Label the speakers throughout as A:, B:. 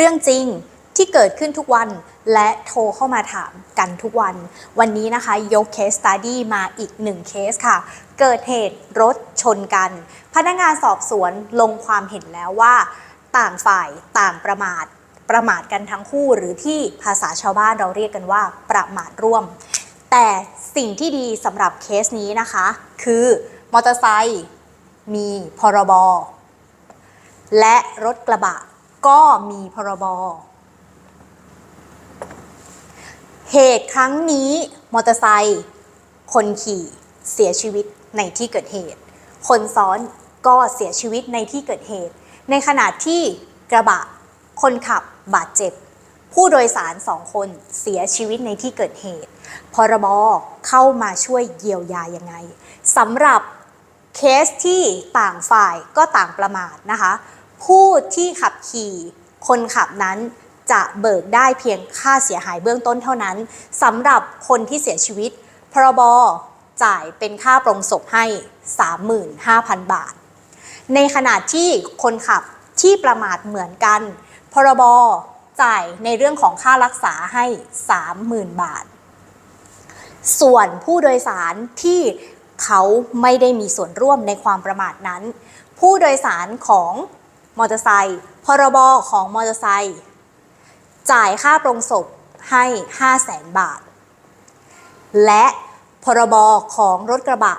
A: เรื่องจริงที่เกิดขึ้นทุกวันและโทรเข้ามาถามกันทุกวัน วันนี้นะคะยกเคสตัดดี้มาอีกหนึ่งเคสค่ะ เกิดเหตุรถชนกัน พนักงานสอบสวนลงความเห็นแล้วว่า ต่างฝ่ายต่างประมาท ประมาทกันทั้งคู่หรือที่ภาษาชาวบ้านเราเรียกกันว่า ประมาทร่วม แต่สิ่งที่ดีสำหรับเคสนี้นะคะ คือมอเตอร์ไซค์มีพรบ และรถกระบะ ก็มีพรบเหตุครั้งนี้มอเตอร์ไซค์คนขี่เสียชีวิตในที่เกิดเหตุ คนซ้อนก็เสียชีวิตในที่เกิดเหตุ ในขณะที่กระบะ คนขับบาดเจ็บ ผู้โดยสารสองคนเสียชีวิตในที่เกิดเหตุ พรบเข้ามาช่วยเยียวยายังไงสำหรับเคสที่ต่างฝ่ายก็ต่างประมาทนะคะ ผู้ที่ขับขี่คนขับนั้นจะเบิกได้เพียงค่าเสียหายเบื้องต้นเท่านั้นสำหรับคนที่เสียชีวิต พรบจ่ายเป็นค่าปรงศพให้ 35,000 บาท ในขณะที่คนขับที่ประมาทเหมือนกัน พรบจ่ายในเรื่องของค่ารักษาให้ 30,000 บาท ส่วนผู้โดยสารที่เขาไม่ได้มีส่วนร่วมในความประมาทนั้น ผู้โดยสารของ มอเตอร์ไซค์พรบของมอเตอร์ไซค์จ่ายค่าปรงศพให้5 0 0แสนบาท และพรบของรถกระบะ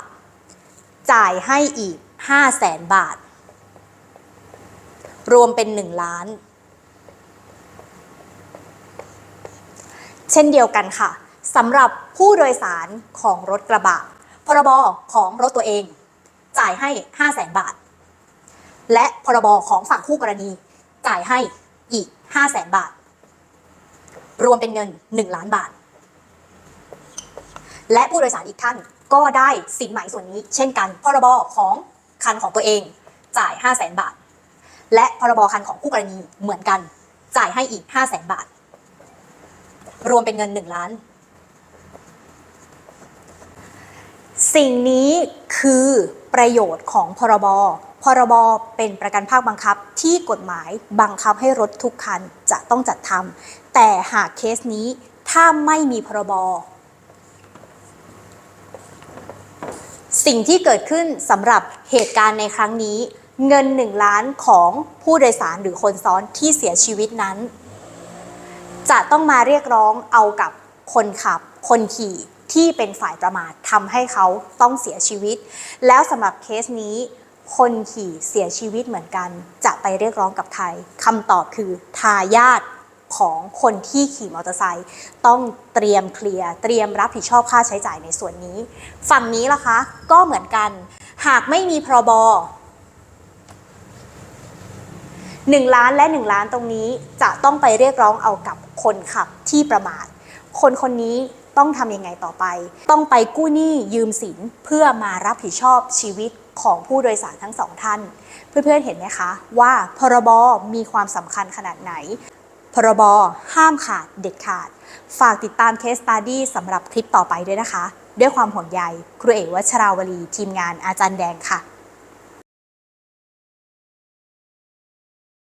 A: จ่ายให้อีก5 0 0แสนบาท รวมเป็น 1 ล้าน เช่นเดียวกันค่ะสำหรับผู้โดยสารของรถกระบะ พรบของรถตัวเอง จ่ายให้ 5 0 0แสนบาท และพรบของฝั่งคู่กรณีจ่ายให้อีก 5 0 0แสนบาท รวมเป็นเงิน 1 ล้านบาท และผู้โดยสารอีกท่านก็ได้สินไหมส่วนนี้ เช่นกันพรบของคันของตัวเองจ่าย 5 0 0แสนบาท และพรบคันของคู่กรณีเหมือนกัน จ่ายให้อีก 5 0 0แสนบาท รวมเป็นเงิน 1 ล้าน สิ่งนี้คือประโยชน์ของพรบ พรบเป็นประกันภาคบังคับที่กฎหมายบังคับให้รถทุกคันจะต้องจัดทำแต่หากเคสนี้ถ้าไม่มีพรบสิ่งที่เกิดขึ้นสำหรับเหตุการณ์ในครั้งนี้ เงิน 1 ล้านของผู้โดยสารหรือคนซ้อนที่เสียชีวิตนั้น จะต้องมาเรียกร้องเอากับคนขับ คนขี่ที่เป็นฝ่ายประมาททำให้เขาต้องเสียชีวิต แล้วสำหรับเคสนี้ คนขี่เสียชีวิตเหมือนกัน จะไปเรียกร้องกับใครคำตอบคือทายาทของคนที่ขี่มอเตอร์ไซค์ต้องเตรียมเคลียร์เตรียมรับผิดชอบค่าใช้จ่ายในส่วนนี้ ฝั่งนี้ล่ะคะ ก็เหมือนกัน หากไม่มีพรบ1ล้านและ 1 ล้านตรงนี้จะต้องไปเรียกร้องเอากับคนขับที่ประมาท คนคนนี้ต้องทำยังไงต่อไป ต้องไปกู้หนี้ยืมสินเพื่อมารับผิดชอบชีวิต ของผู้โดยสารทั้งสองท่าน เพื่อนๆเห็นไหมคะ ว่าพรบมีความสำคัญขนาดไหน พรบห้ามขาดเด็ดขาด ฝากติดตามเคสตัดี้สำหรับคลิปต่อไปด้วยนะคะ ด้วยความห่วงใยครูเอกวัชราวลีทีมงานอาจารย์แดงค่ะ